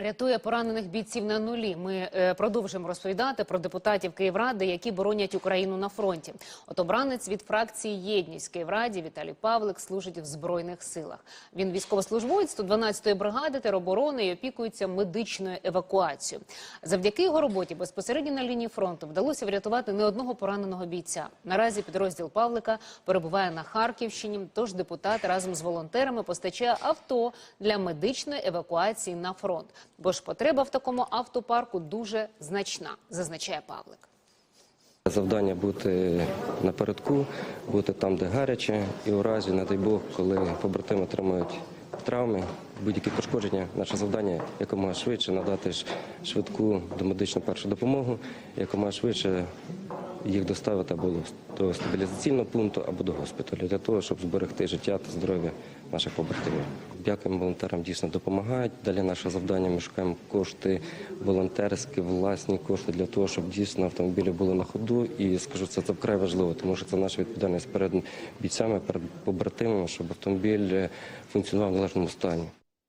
Рятує поранених бійців на нулі. Ми е, продовжимо розповідати про депутатів Київради, які боронять Україну на фронті. От обранець від фракції Єдність Київраді Віталій Павлик служить в збройних силах. Він військовослужбовець 112-ї бригади тероборони і опікується медичною евакуацією. Завдяки його роботі безпосередньо на лінії фронту вдалося врятувати не одного пораненого бійця. Наразі підрозділ Павлика перебуває на Харківщині. Тож депутат разом з волонтерами постачає авто для медичної евакуації на фронт. Бо ж потреба в такому автопарку дуже значна, зазначає Павлик. Завдання бути напередку, бути там, де гаряче, і у разі, не дай Бог, коли побратими отримують травми, будь-які пошкодження, наше завдання якомога швидше надати швидку домедичну першу допомогу, якомога швидше їх доставити або до стабілізаційного пункту, або до госпіталю, для того, щоб зберегти життя та здоров'я наших побратимів. Дякуємо волонтерам, дійсно допомагають. Далі наше завдання ми шукаємо кошти волонтерські, власні кошти для того, щоб дійсно автомобілі були на ходу. І скажу, це, це вкрай важливо, тому що це наша відповідальність перед бійцями, перед побратимами, щоб автомобіль е, функціонував в належному стані.